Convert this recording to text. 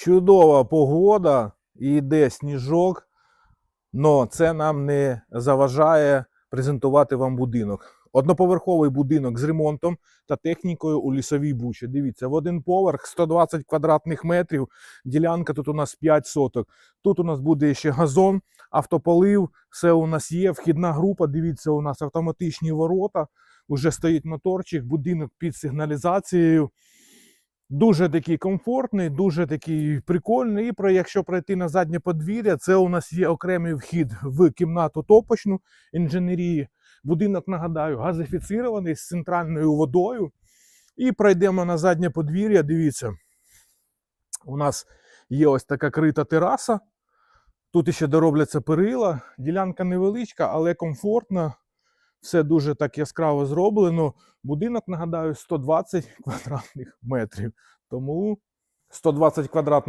Чудова погода, йде сніжок, але це нам не заважає презентувати вам будинок. Одноповерховий будинок з ремонтом та технікою у лісовій бучі. Дивіться, в один поверх 120 квадратних метрів. Ділянка тут у нас 5 соток. Тут у нас буде ще газон, автополив, все у нас є. Вхідна група. Дивіться, у нас автоматичні ворота. Уже стоїть моторчик, будинок під сигналізацією. Дуже такий комфортний, дуже такий прикольний. І про якщо пройти на заднє подвір'я, це у нас є окремий вхід в кімнату топочну інженерії. Будинок, нагадаю, газифіцирований з центральною водою. І пройдемо на заднє подвір'я. Дивіться, у нас є ось така крита тераса. Тут ще доробляться перила. Ділянка невеличка, але комфортна. Все дуже так яскраво зроблено. Будинок, нагадаю, 120 квадратних метрів. Тому 120 квадратних